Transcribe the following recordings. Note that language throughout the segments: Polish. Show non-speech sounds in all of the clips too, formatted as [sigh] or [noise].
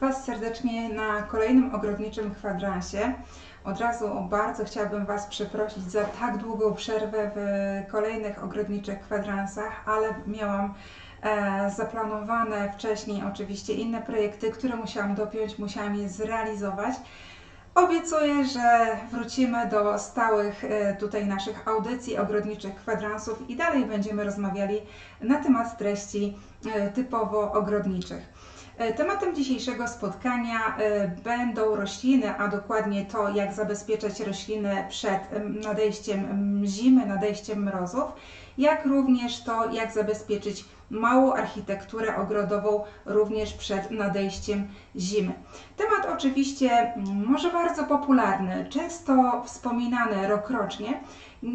Was serdecznie na kolejnym ogrodniczym kwadransie. Od razu bardzo chciałabym Was przeprosić za tak długą przerwę w kolejnych ogrodniczych kwadransach, ale miałam e, zaplanowane wcześniej oczywiście inne projekty, które musiałam dopiąć, musiałam je zrealizować. Obiecuję, że wrócimy do stałych e, tutaj naszych audycji ogrodniczych kwadransów i dalej będziemy rozmawiali na temat treści e, typowo ogrodniczych. E, Tematem dzisiejszego spotkania e, będą rośliny, a dokładnie to, jak zabezpieczać rośliny przed em, nadejściem em, zimy, nadejściem mrozów, jak również to, jak zabezpieczyć małą architekturę ogrodową również przed nadejściem zimy. Temat oczywiście mm, może bardzo popularny, często wspominany rokrocznie,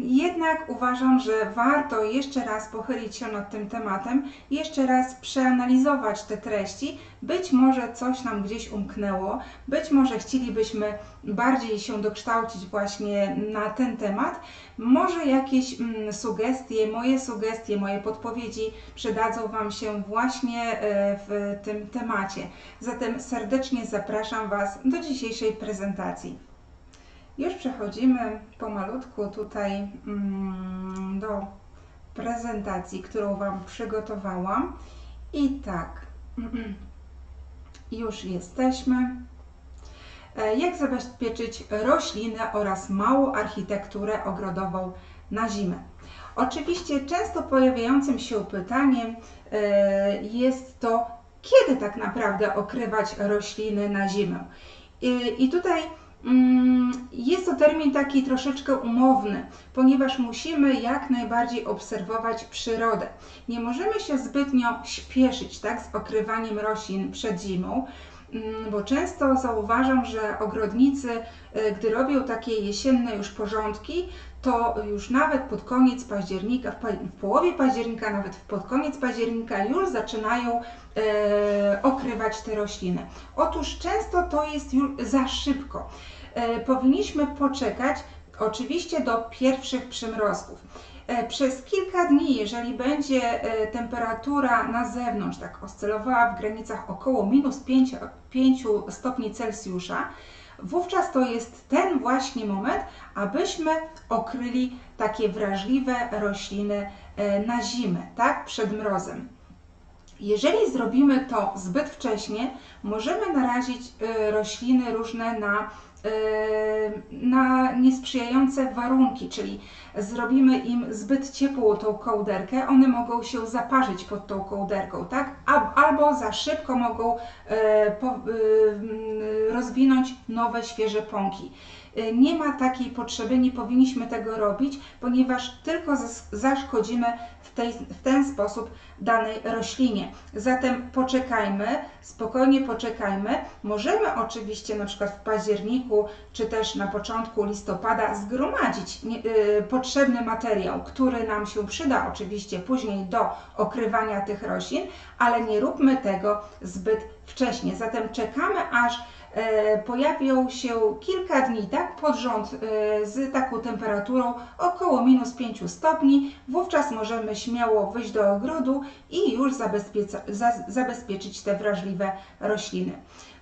jednak uważam, że warto jeszcze raz pochylić się nad tym tematem, jeszcze raz przeanalizować te treści. Być może coś nam gdzieś umknęło, być może chcielibyśmy bardziej się dokształcić właśnie na ten temat. Może jakieś mm, sugestie, moje sugestie, moje podpowiedzi przydadzą Wam się właśnie e, w tym temacie. Zatem serdecznie zapraszam Was do dzisiejszej prezentacji. Już przechodzimy pomalutku tutaj mm, do prezentacji, którą Wam przygotowałam. I tak, [clears throat] już jesteśmy. E, Jak zabezpieczyć rośliny oraz małą architekturę ogrodową na zimę? Oczywiście często pojawiającym się pytaniem e, jest to, kiedy tak naprawdę okrywać rośliny na zimę. I, tutaj Jest to termin taki troszeczkę umowny, ponieważ musimy jak najbardziej obserwować przyrodę. Nie możemy się zbytnio śpieszyć tak, z okrywaniem roślin przed zimą, mm, bo często zauważam, że ogrodnicy, y, gdy robią takie jesienne już porządki, to już nawet pod koniec października, w pa- w połowie października, nawet pod koniec października już zaczynają e, okrywać te rośliny. Otóż często to jest już za szybko. E, powinniśmy poczekać oczywiście do pierwszych przymrozków. E, Przez kilka dni, jeżeli będzie e, temperatura na zewnątrz tak oscylowała w granicach około minus 5, 5 stopni Celsjusza, wówczas to jest ten właśnie moment, abyśmy okryli takie wrażliwe rośliny na zimę, tak, przed mrozem. Jeżeli zrobimy to zbyt wcześnie, możemy narazić rośliny różne na, na niesprzyjające warunki, czyli zrobimy im zbyt ciepłą tą kołderkę, one mogą się zaparzyć pod tą kołderką, tak? Albo za szybko mogą e, po, e, mm, rozwinąć nowe, świeże pąki. E, Nie ma takiej potrzeby, nie powinniśmy tego robić, ponieważ tylko zas- zaszkodzimy w, tej, w ten sposób danej roślinie. Zatem poczekajmy, spokojnie poczekajmy. Możemy oczywiście na przykład w październiku czy też na początku listopada zgromadzić nie, y, potrzebny materiał, który nam się przyda oczywiście później do okrywania tych roślin, ale nie róbmy tego zbyt wcześnie. Zatem czekamy aż e, pojawią się kilka dni tak pod rząd e, z taką temperaturą około minus 5 stopni. Wówczas możemy śmiało wyjść do ogrodu i już zabezpieczyć te wrażliwe rośliny.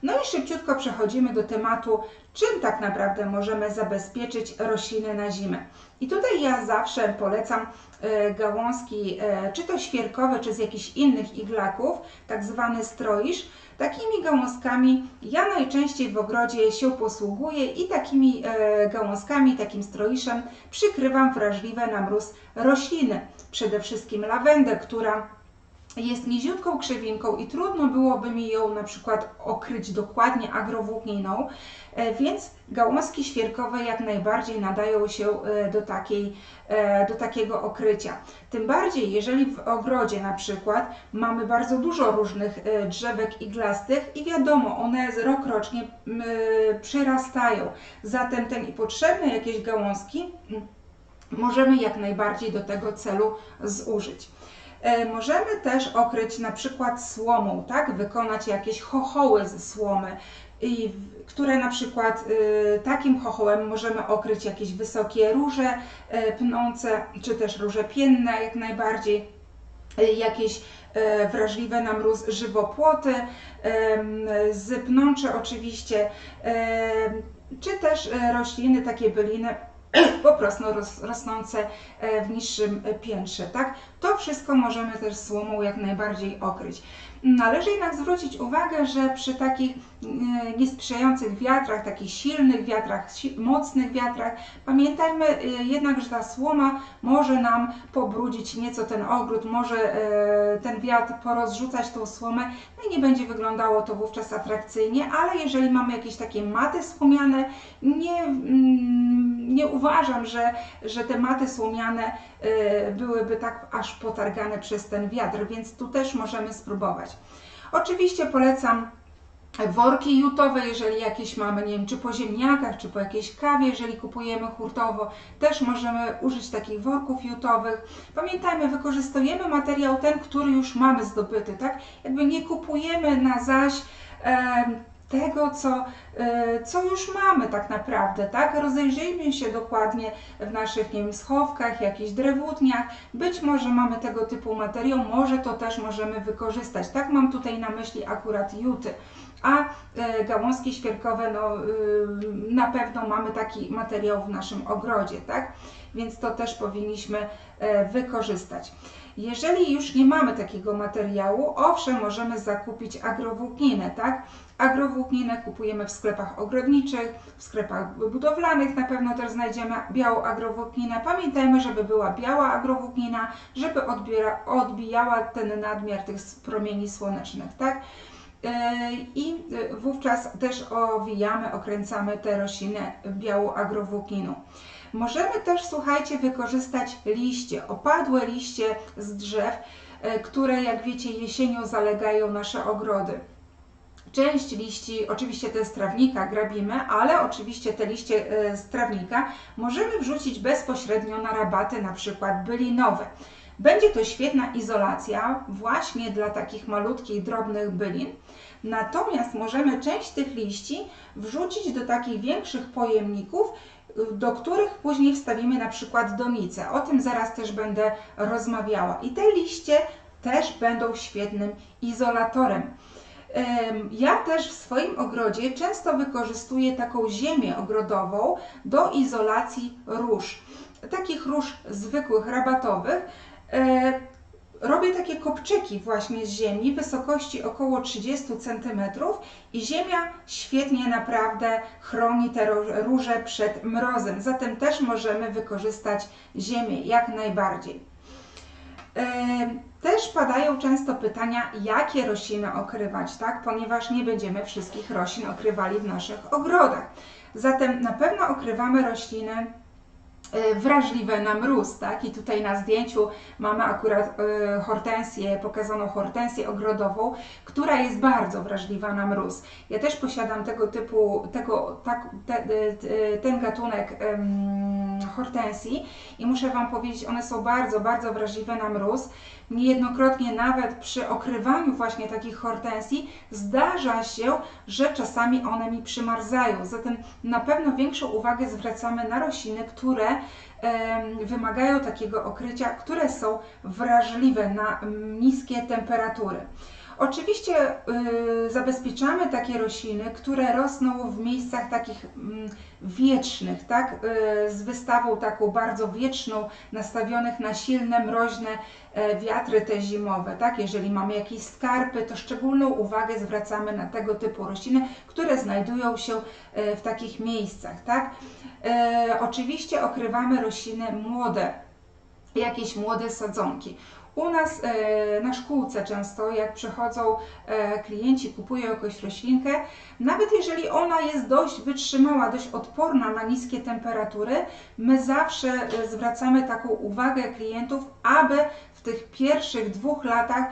No i szybciutko przechodzimy do tematu, czym tak naprawdę możemy zabezpieczyć rośliny na zimę. I tutaj ja zawsze polecam e, gałązki, e, czy to świerkowe, czy z jakichś innych iglaków, tak zwany stroisz. Takimi gałązkami ja najczęściej w ogrodzie się posługuję i takimi e, gałązkami, takim stroiszem przykrywam wrażliwe na mróz rośliny. Przede wszystkim lawendę, która jest niziutką krzewinką i trudno byłoby mi ją na przykład okryć dokładnie agrowłókniną, e, więc gałązki świerkowe jak najbardziej nadają się e, do, takiej, e, do takiego okrycia. Tym bardziej, jeżeli w ogrodzie na przykład mamy bardzo dużo różnych drzewek iglastych i wiadomo, one rokrocznie m, przyrastają. Zatem te niepotrzebne jakieś gałązki możemy jak najbardziej do tego celu zużyć. E, Możemy też okryć na przykład słomą, tak? Wykonać jakieś chochoły ze słomy, i które na przykład y, takim chochołem możemy okryć jakieś wysokie róże y, pnące, czy też róże pienne jak najbardziej. y, jakieś e, wrażliwe na mróz żywopłoty, em, z pnącze oczywiście, czy też e, rośliny, takie byliny [clears throat] po prostu ros, rosnące e, w niższym piętrze, tak? To wszystko możemy też słomą jak najbardziej okryć. Należy jednak zwrócić uwagę, że przy takich e, niesprzyjających wiatrach, takich silnych wiatrach, mocnych wiatrach, pamiętajmy e, jednak, że ta słoma może nam pobrudzić nieco ten ogród, może ten wiatr porozrzucać tą słomę, no i nie będzie wyglądało to wówczas atrakcyjnie, ale jeżeli mamy jakieś takie maty słomiane, nie, mm, nie uważam, że, że te maty słomiane byłyby tak aż potargane przez ten wiatr, więc tu też możemy spróbować. Oczywiście polecam worki jutowe, jeżeli jakieś mamy, nie wiem, czy po ziemniakach, czy po jakiejś kawie, jeżeli kupujemy hurtowo, też możemy użyć takich worków jutowych. Pamiętajmy, wykorzystujemy materiał ten, który już mamy zdobyty, tak? Jakby nie kupujemy na zaś tego, co, e, co już mamy tak naprawdę, tak? Rozejrzyjmy się dokładnie w naszych, nie wiem, schowkach, jakichś drewutniach. Być może mamy tego typu materiał, może to też możemy wykorzystać. Tak mam tutaj na myśli akurat juty. A e, gałązki świerkowe, no na pewno mamy taki materiał w naszym ogrodzie, tak? Więc to też powinniśmy e, wykorzystać. Jeżeli już nie mamy takiego materiału, owszem, możemy zakupić agrowłókninę, tak? Agrowłókninę kupujemy w sklepach ogrodniczych, w sklepach budowlanych na pewno też znajdziemy białą agrowłókninę. Pamiętajmy, żeby była biała agrowłóknina, żeby odbiera, odbijała ten nadmiar tych promieni słonecznych, tak? E, I wówczas też owijamy, okręcamy te rośliny białą agrowłókniną. Możemy też, słuchajcie, wykorzystać liście, opadłe liście z drzew, e, które jak wiecie jesienią zalegają nasze ogrody. Część liści, oczywiście te z trawnika grabimy, ale oczywiście te liście e, z trawnika możemy wrzucić bezpośrednio na rabaty, na przykład bylinowe. Będzie to świetna izolacja właśnie dla takich malutkich, drobnych bylin. Natomiast możemy część tych liści wrzucić do takich większych pojemników, do których później wstawimy na przykład donicę. O tym zaraz też będę rozmawiała. I te liście też będą świetnym izolatorem. Ja też w swoim ogrodzie często wykorzystuję taką ziemię ogrodową do izolacji róż. Takich róż zwykłych, rabatowych. Robię takie kopczyki właśnie z ziemi wysokości około 30 cm i ziemia świetnie naprawdę chroni te róże przed mrozem. Zatem też możemy wykorzystać ziemię jak najbardziej. Też padają często pytania, jakie rośliny okrywać, tak? ponieważ nie będziemy wszystkich roślin okrywali w naszych ogrodach. Zatem na pewno okrywamy rośliny wrażliwe na mróz, tak? I tutaj na zdjęciu mamy akurat y, hortensję, pokazaną hortensję ogrodową, która jest bardzo wrażliwa na mróz. Ja też posiadam tego typu, tego, tak, te, te, ten gatunek hortensji i muszę Wam powiedzieć, one są bardzo, bardzo wrażliwe na mróz. Niejednokrotnie nawet przy okrywaniu właśnie takich hortensji zdarza się, że czasami one mi przymarzają. Zatem na pewno większą uwagę zwracamy na rośliny, które wymagają takiego okrycia, które są wrażliwe na niskie temperatury. Oczywiście y, zabezpieczamy takie rośliny, które rosną w miejscach takich mm, wietrznych, tak? Y, z wystawą taką bardzo wieczną, nastawionych na silne, mroźne e, wiatry te zimowe, tak? Jeżeli mamy jakieś skarpy, to szczególną uwagę zwracamy na tego typu rośliny, które znajdują się e, w takich miejscach, tak? E, oczywiście okrywamy rośliny młode, jakieś młode sadzonki. U nas e, na szkółce często, jak przychodzą e, klienci, kupują jakąś roślinkę, nawet jeżeli ona jest dość wytrzymała, dość odporna na niskie temperatury, my zawsze e, zwracamy taką uwagę klientów, aby w tych pierwszych dwóch latach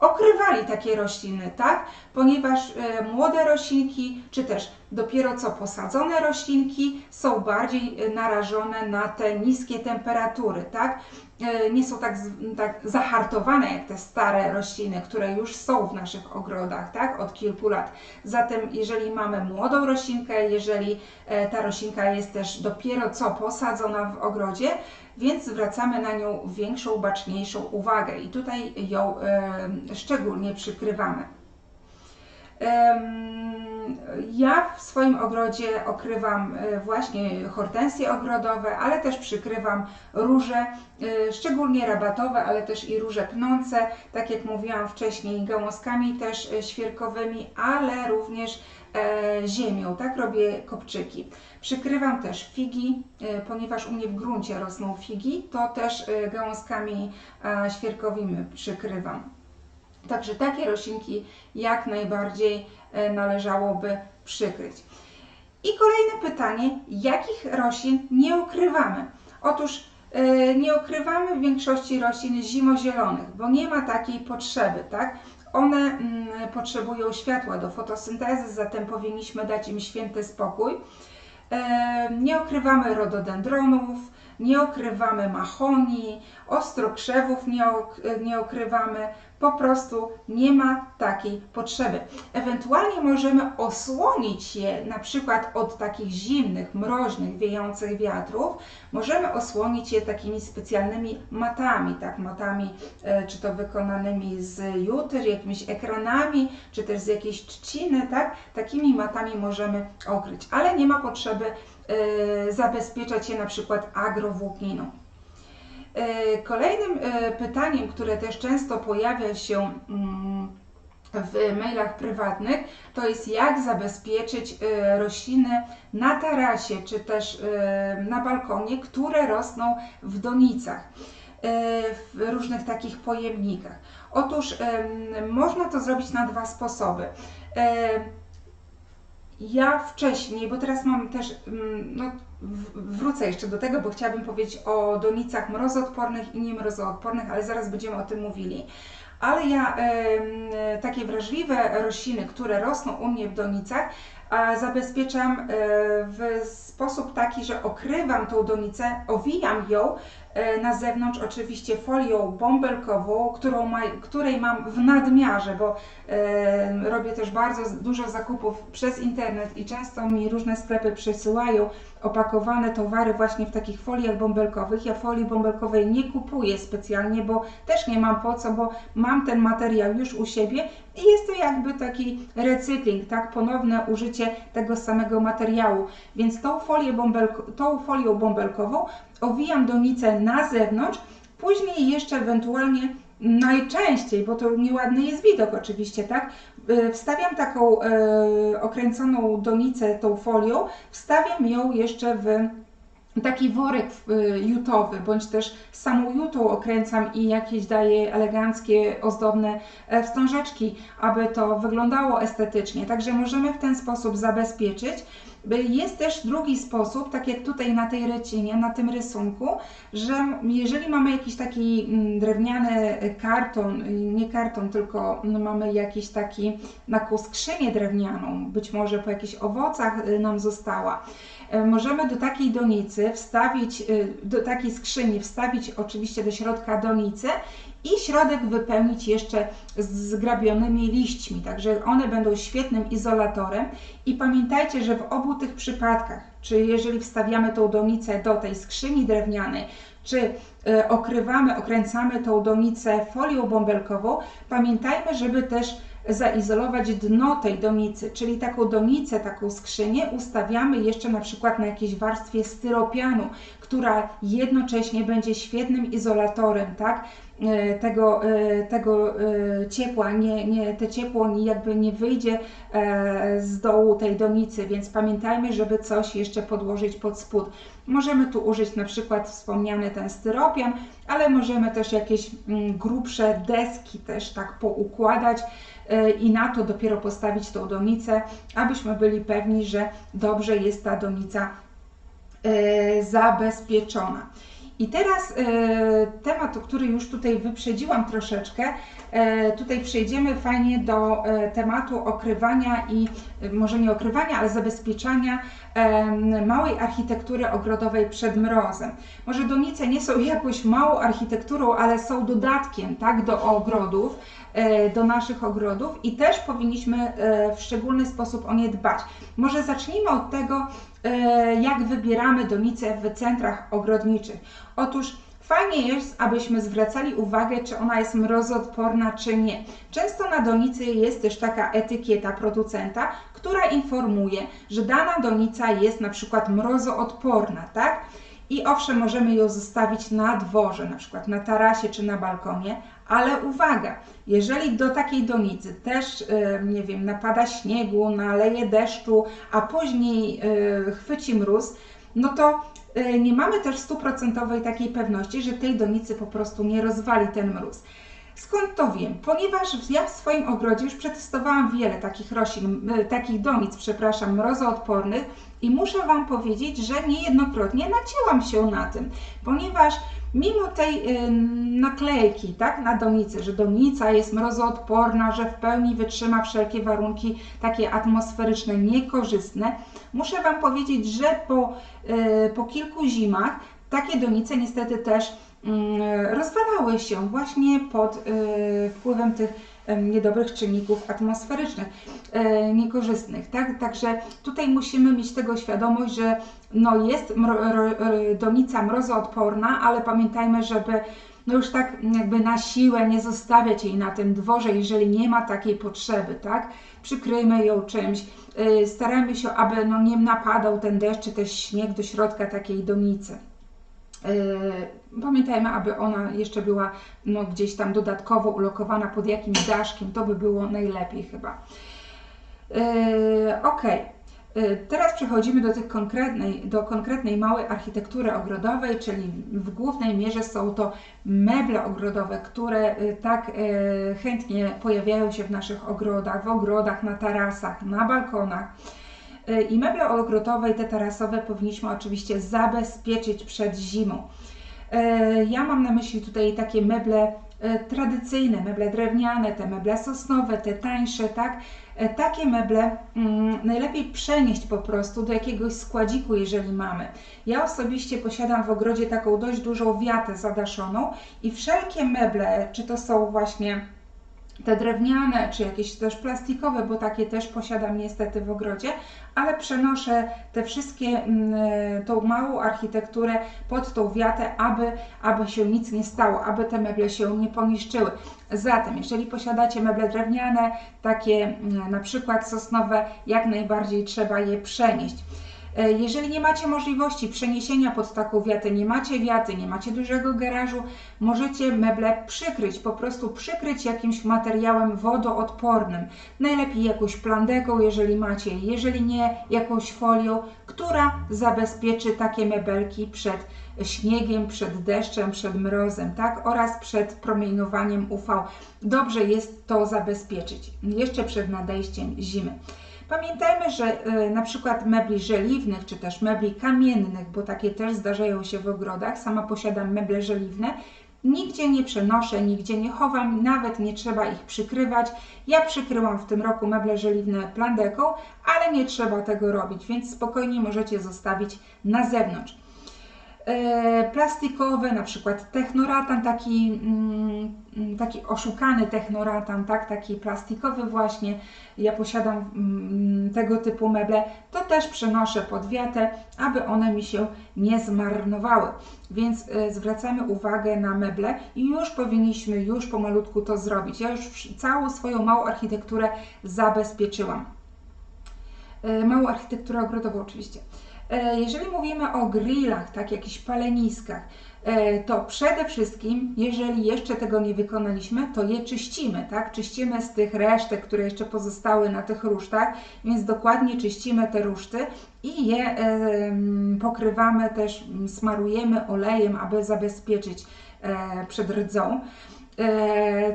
okrywali takie rośliny, tak? Ponieważ młode roślinki, czy też dopiero co posadzone roślinki są bardziej e, narażone na te niskie temperatury, tak? E, Nie są tak, tak zahartowane jak te stare rośliny, które już są w naszych ogrodach, tak? Od kilku lat. Zatem, jeżeli mamy młodą roślinkę, jeżeli e, ta roślinka jest też dopiero co posadzona w ogrodzie, więc zwracamy na nią większą, baczniejszą uwagę i tutaj ją szczególnie przykrywamy. Ja w swoim ogrodzie okrywam e, właśnie hortensje ogrodowe, ale też przykrywam róże, e, szczególnie rabatowe, ale też i róże pnące, tak jak mówiłam wcześniej, gałązkami też e, świerkowymi, ale również ziemią, tak robię kopczyki. Przykrywam też figi, ponieważ u mnie w gruncie rosną figi, to też gałązkami świerkowymi przykrywam. Także takie roślinki jak najbardziej e, należałoby przykryć. I kolejne pytanie, jakich roślin nie ukrywamy? Otóż e, nie ukrywamy większości roślin zimozielonych, bo nie ma takiej potrzeby, tak? One mm, potrzebują światła do fotosyntezy, zatem powinniśmy dać im święty spokój. E, Nie ukrywamy rododendronów, nie ukrywamy mahonii, ostrokrzewów nie, ok- nie ukrywamy, po prostu nie ma takiej potrzeby. Ewentualnie możemy osłonić je na przykład od takich zimnych, mroźnych, wiejących wiatrów, możemy osłonić je takimi specjalnymi matami, tak, matami e, czy to wykonanymi z juter, jakimiś ekranami, czy też z jakiejś trzciny, tak, takimi matami możemy okryć, ale nie ma potrzeby zabezpieczać je na przykład agrowłókniną. E, Kolejnym e, pytaniem, które też często pojawia się mm, w mailach prywatnych, to jest jak zabezpieczyć e, rośliny na tarasie czy też e, na balkonie, które rosną w donicach, e, w różnych takich pojemnikach. Otóż można to zrobić na dwa sposoby. Ja wcześniej, bo teraz mam też, mm, no, wrócę jeszcze do tego, bo chciałabym powiedzieć o donicach mrozoodpornych i niemrozoodpornych, ale zaraz będziemy o tym mówili. Ale ja takie wrażliwe rośliny, które rosną u mnie w donicach, zabezpieczam e, w sposób taki, że okrywam tą donicę, owijam ją na zewnątrz oczywiście folią bąbelkową, którą ma, której mam w nadmiarze, bo e, robię też bardzo dużo zakupów przez internet i często mi różne sklepy przesyłają opakowane towary właśnie w takich foliach bąbelkowych. Ja folii bąbelkowej nie kupuję specjalnie, bo też nie mam po co, bo mam ten materiał już u siebie i jest to jakby taki recykling, tak, ponowne użycie tego samego materiału. Więc tą, folię bąbelko, tą folią bąbelkową owijam donicę na zewnątrz, później jeszcze ewentualnie najczęściej, bo to nieładny jest widok oczywiście, tak? Y, Wstawiam taką e, okręconą donicę tą folią, wstawiam ją jeszcze w taki worek y, jutowy, bądź też samą jutą okręcam i jakieś daję eleganckie, ozdobne e, wstążeczki, aby to wyglądało estetycznie. Także możemy w ten sposób zabezpieczyć. Y, Jest też drugi sposób, tak jak tutaj na tej rycinie, na tym rysunku, że jeżeli mamy jakiś taki mm, drewniany karton, y, nie karton, tylko mamy jakiś taki taką skrzynię drewnianą, być może po jakichś owocach y, nam została, E, Możemy do takiej donicy wstawić, y, do takiej skrzyni wstawić oczywiście do środka donicę i środek wypełnić jeszcze zgrabionymi liśćmi, także one będą świetnym izolatorem. I pamiętajcie, że w obu tych przypadkach, czy jeżeli wstawiamy tą donicę do tej skrzyni drewnianej, czy e, okrywamy, okręcamy tą donicę folią bąbelkową, pamiętajmy, żeby też zaizolować dno tej donicy, czyli taką donicę, taką skrzynię ustawiamy jeszcze na przykład na jakiejś warstwie styropianu, która jednocześnie będzie świetnym izolatorem, tak? E, Tego, e, tego e, ciepła, nie, nie, te ciepło jakby nie wyjdzie z dołu tej donicy, więc pamiętajmy, żeby coś jeszcze podłożyć pod spód. Możemy tu użyć na przykład wspomniany ten styropian, ale możemy też jakieś mm, grubsze deski też tak poukładać i na to dopiero postawić tą donicę, abyśmy byli pewni, że dobrze jest ta donica zabezpieczona. I teraz e, temat, który już tutaj wyprzedziłam troszeczkę, e, tutaj przejdziemy fajnie do e, tematu okrywania i może nie okrywania, ale zabezpieczania małej architektury ogrodowej przed mrozem. Może donice nie są [laughs] jakąś małą architekturą, ale są dodatkiem tak, do ogrodów, do naszych ogrodów i też powinniśmy e, w szczególny sposób o nie dbać. Może zacznijmy od tego, e, jak wybieramy donice w centrach ogrodniczych. Otóż fajnie jest, abyśmy zwracali uwagę, czy ona jest mrozoodporna, czy nie. Często na donicy jest też taka etykieta producenta, która informuje, że dana donica jest na przykład mrozoodporna, tak? I owszem, możemy ją zostawić na dworze, na przykład na tarasie czy na balkonie, ale uwaga, jeżeli do takiej donicy też, e, nie wiem, napada śniegu, naleje deszczu, a później e, chwyci mróz, no to e, nie mamy też stuprocentowej takiej pewności, że tej donicy po prostu nie rozwali ten mróz. Skąd to wiem? Ponieważ ja w swoim ogrodzie już przetestowałam wiele takich roślin, takich donic, przepraszam, mrozoodpornych i muszę Wam powiedzieć, że niejednokrotnie nacięłam się na tym, ponieważ mimo tej e, naklejki tak, na donicy, że donica jest mrozoodporna, że w pełni wytrzyma wszelkie warunki takie atmosferyczne niekorzystne, muszę Wam powiedzieć, że po, e, po kilku zimach takie donice niestety też rozwalały się właśnie pod e, wpływem tych niedobrych czynników atmosferycznych, e, niekorzystnych. Tak? Także tutaj musimy mieć tego świadomość, że no jest donica mrozoodporna, ale pamiętajmy, żeby no już tak jakby na siłę nie zostawiać jej na tym dworze, jeżeli nie ma takiej potrzeby, tak? Przykryjmy ją czymś, yy, starajmy się, aby no nie napadał ten deszcz czy też śnieg do środka takiej donicy. Pamiętajmy, aby ona jeszcze była no, gdzieś tam dodatkowo ulokowana pod jakimś daszkiem, to by było najlepiej chyba. Yy, ok, Yy, teraz przechodzimy do tych konkretnej, do konkretnej małej architektury ogrodowej, czyli w głównej mierze są to meble ogrodowe, które yy, tak yy, chętnie pojawiają się w naszych ogrodach, w ogrodach, na tarasach, na balkonach. I meble ogrodowe te tarasowe powinniśmy oczywiście zabezpieczyć przed zimą. E, Ja mam na myśli tutaj takie meble e, tradycyjne, meble drewniane, te meble sosnowe, te tańsze, tak? E, Takie meble mm, najlepiej przenieść po prostu do jakiegoś składziku, jeżeli mamy. Ja osobiście posiadam w ogrodzie taką dość dużą wiatę zadaszoną i wszelkie meble, czy to są właśnie te drewniane, czy jakieś też plastikowe, bo takie też posiadam niestety w ogrodzie, ale przenoszę te wszystkie, mm, e, tą małą architekturę pod tą wiatę, aby, aby się nic nie stało, aby te meble się nie poniszczyły. Zatem, jeżeli posiadacie meble drewniane, takie mm, na przykład sosnowe, jak najbardziej trzeba je przenieść. E, Jeżeli nie macie możliwości przeniesienia pod taką wiatę, nie macie wiaty, nie macie dużego garażu, możecie meble przykryć, po prostu przykryć jakimś materiałem wodoodpornym. Najlepiej jakąś plandeką, jeżeli macie, jeżeli nie, jakąś folią, która zabezpieczy takie mebelki przed śniegiem, przed deszczem, przed mrozem, tak? Oraz przed promieniowaniem UV. Dobrze jest to zabezpieczyć jeszcze przed nadejściem zimy. Pamiętajmy, że y, na przykład mebli żeliwnych, czy też mebli kamiennych, bo takie też zdarzają się w ogrodach, sama posiadam meble żeliwne, nigdzie nie przenoszę, nigdzie nie chowam, nawet nie trzeba ich przykrywać. Ja przykryłam w tym roku meble żeliwne plandeką, ale nie trzeba tego robić, więc spokojnie możecie zostawić na zewnątrz. E, plastikowe, na przykład technoratan, taki, mm, mm, taki oszukany technoratan, tak, taki plastikowy właśnie, ja posiadam mm, tego typu meble, to też przenoszę pod wiatę, aby one mi się nie zmarnowały. Więc e, zwracamy uwagę na meble i już powinniśmy już pomalutku to zrobić. Ja już całą swoją małą architekturę zabezpieczyłam. E, Małą architekturę ogrodową oczywiście. E, Jeżeli mówimy o grillach, tak jakichś paleniskach, e, to przede wszystkim, jeżeli jeszcze tego nie wykonaliśmy, to je czyścimy, tak? Czyścimy z tych resztek, które jeszcze pozostały na tych rusztach, więc dokładnie czyścimy te ruszty i je pokrywamy też, smarujemy olejem, aby zabezpieczyć e, przed rdzą.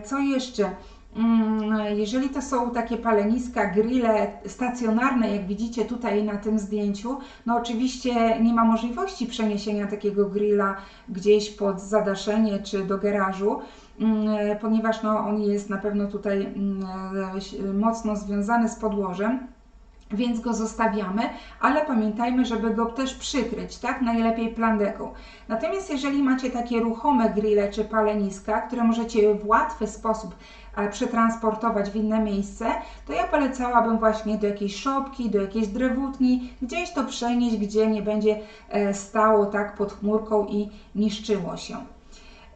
Co jeszcze? Mm, Jeżeli to są takie paleniska, grille stacjonarne, jak widzicie tutaj na tym zdjęciu, no oczywiście nie ma możliwości przeniesienia takiego grilla gdzieś pod zadaszenie czy do garażu, mm, ponieważ no, on jest na pewno tutaj mm, mocno związany z podłożem więc go zostawiamy, ale pamiętajmy, żeby go też przykryć, tak? Najlepiej plandeką. Natomiast jeżeli macie takie ruchome grille czy paleniska, które możecie w łatwy sposób e, przetransportować w inne miejsce, to ja polecałabym właśnie do jakiejś szopki, do jakiejś drewutni, gdzieś to przenieść, gdzie nie będzie e, stało tak pod chmurką i niszczyło się.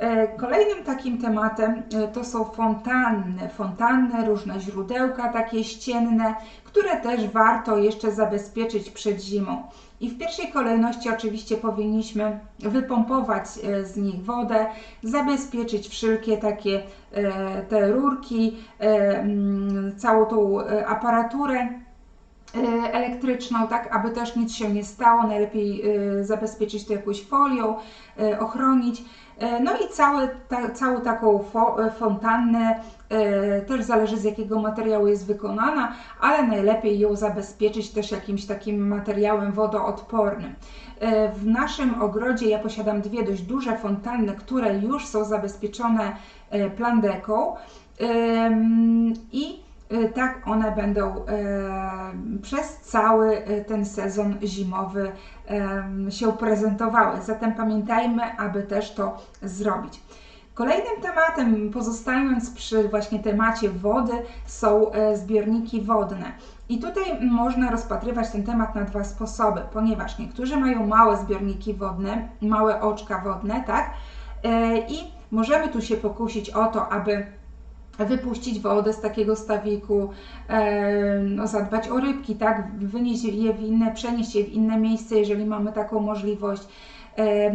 E, Kolejnym takim tematem e, to są fontanny, fontanny, różne źródełka takie ścienne, które też warto jeszcze zabezpieczyć przed zimą. I w pierwszej kolejności oczywiście powinniśmy wypompować e, z nich wodę, zabezpieczyć wszelkie takie te rurki, mm, całą tą aparaturę elektryczną, tak aby też nic się nie stało. Najlepiej zabezpieczyć to jakąś folią, ochronić. E, no i całe, ta, całą taką e, fontannę e, też zależy z jakiego materiału jest wykonana, ale najlepiej ją zabezpieczyć też jakimś takim materiałem wodoodpornym. W naszym ogrodzie ja posiadam dwie dość duże fontanny, które już są zabezpieczone plandeką i tak one będą y, przez cały y, ten sezon zimowy się prezentowały. Zatem pamiętajmy, aby też to zrobić. Kolejnym tematem, pozostając przy właśnie temacie wody, są zbiorniki wodne. I tutaj można rozpatrywać ten temat na dwa sposoby, ponieważ niektórzy mają małe zbiorniki wodne, małe oczka wodne, tak? I możemy tu się pokusić o to, aby wypuścić wodę z takiego stawiku, no, zadbać o rybki, tak, wynieść je w inne, przenieść je w inne miejsce, jeżeli mamy taką możliwość. E,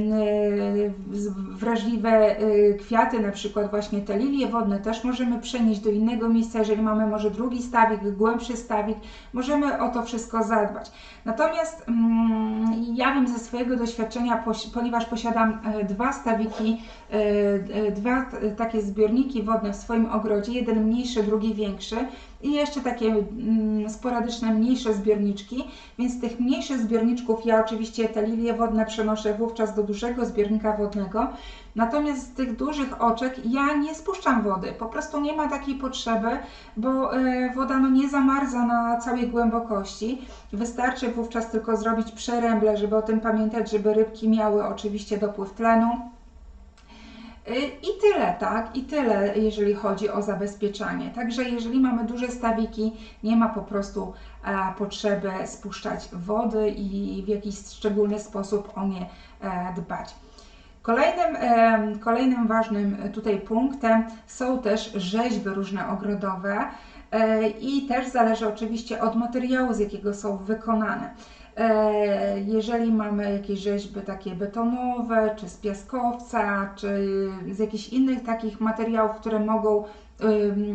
wrażliwe e, kwiaty, na przykład właśnie te lilie wodne też możemy przenieść do innego miejsca, jeżeli mamy może drugi stawik, głębszy stawik, możemy o to wszystko zadbać. Natomiast mm, ja wiem ze swojego doświadczenia, ponieważ posiadam e, dwa stawiki, dwa takie zbiorniki wodne w swoim ogrodzie, jeden mniejszy, drugi większy, i jeszcze takie mm, sporadyczne, mniejsze zbiorniczki, więc z tych mniejszych zbiorniczków ja oczywiście te lilie wodne przenoszę wówczas do dużego zbiornika wodnego, natomiast z tych dużych oczek ja nie spuszczam wody, po prostu nie ma takiej potrzeby, bo e, woda no, nie zamarza na całej głębokości, wystarczy wówczas tylko zrobić przeręble, żeby o tym pamiętać, żeby rybki miały oczywiście dopływ tlenu, I tyle, tak? I tyle, jeżeli chodzi o zabezpieczanie. Także jeżeli mamy duże stawiki, nie ma po prostu e, potrzeby spuszczać wody i w jakiś szczególny sposób o nie e, dbać. Kolejnym, e, kolejnym ważnym tutaj punktem są też rzeźby różne ogrodowe i też zależy oczywiście od materiału, z jakiego są wykonane. E, jeżeli mamy jakieś rzeźby takie betonowe, czy z piaskowca, czy z jakichś innych takich materiałów, które mogą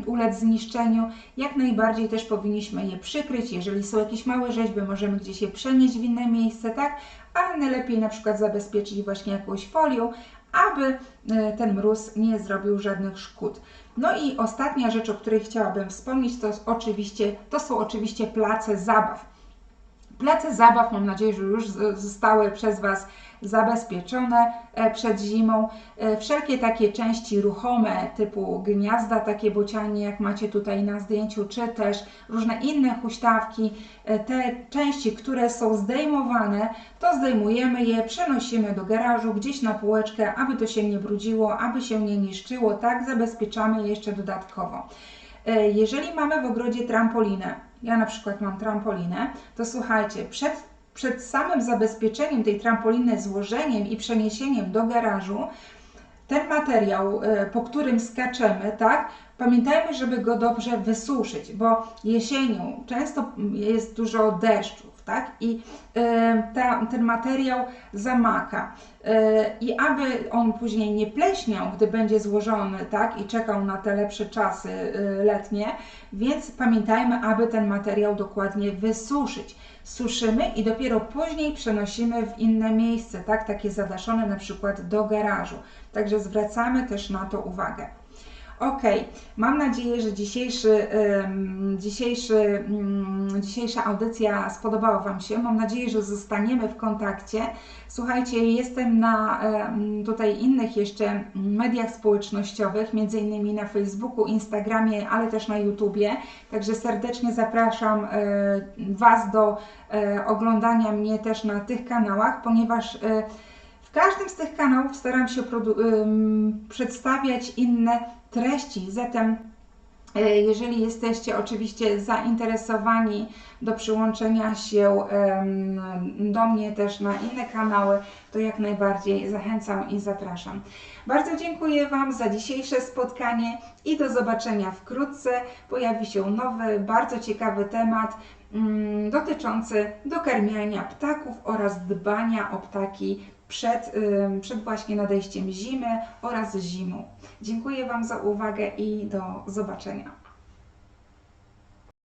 ulec zniszczeniu, jak najbardziej też powinniśmy je przykryć. Jeżeli są jakieś małe rzeźby, możemy gdzieś je przenieść w inne miejsce, tak? Ale najlepiej na przykład zabezpieczyć właśnie jakąś folią, aby e, ten mróz nie zrobił żadnych szkód. No i ostatnia rzecz, o której chciałabym wspomnieć, to, oczywiście, to są oczywiście place zabaw. Place zabaw, mam nadzieję, że już zostały przez Was zabezpieczone e, przed zimą. E, wszelkie takie części ruchome typu gniazda, takie bocianie jak macie tutaj na zdjęciu, czy też różne inne huśtawki, e, te części, które są zdejmowane, to zdejmujemy je, przenosimy do garażu, gdzieś na półeczkę, aby to się nie brudziło, aby się nie niszczyło, tak zabezpieczamy je jeszcze dodatkowo. Jeżeli mamy w ogrodzie trampolinę, ja na przykład mam trampolinę, to słuchajcie, przed, przed samym zabezpieczeniem tej trampoliny, złożeniem i przeniesieniem do garażu, ten materiał, e, po którym skaczemy, tak, pamiętajmy, żeby go dobrze wysuszyć, bo jesienią często jest dużo deszczu tak? I e, ta, ten materiał zamaka. E, I aby on później nie pleśniał, gdy będzie złożony, tak? I czekał na te lepsze czasy e, letnie, więc pamiętajmy, aby ten materiał dokładnie wysuszyć. Suszymy i dopiero później przenosimy w inne miejsce, tak? Takie zadaszone na przykład do garażu. Także zwracamy też na to uwagę. Okej, mam nadzieję, że dzisiejszy, dzisiejszy, mm, dzisiejsza audycja spodobała Wam się. Mam nadzieję, że zostaniemy w kontakcie. Słuchajcie, jestem na tutaj innych jeszcze mediach społecznościowych, między innymi na Facebooku, Instagramie, ale też na YouTubie. Także serdecznie zapraszam e, Was do e, oglądania mnie też na tych kanałach, ponieważ e, w każdym z tych kanałów staram się przedstawiać inne treści. Zatem, e, jeżeli jesteście oczywiście zainteresowani do przyłączenia się do mnie też na inne kanały, to jak najbardziej zachęcam i zapraszam. Bardzo dziękuję Wam za dzisiejsze spotkanie i do zobaczenia wkrótce. Pojawi się nowy, bardzo ciekawy temat mm, dotyczący dokarmiania ptaków oraz dbania o ptaki przed, przed właśnie nadejściem zimy oraz zimą. Dziękuję Wam za uwagę i do zobaczenia.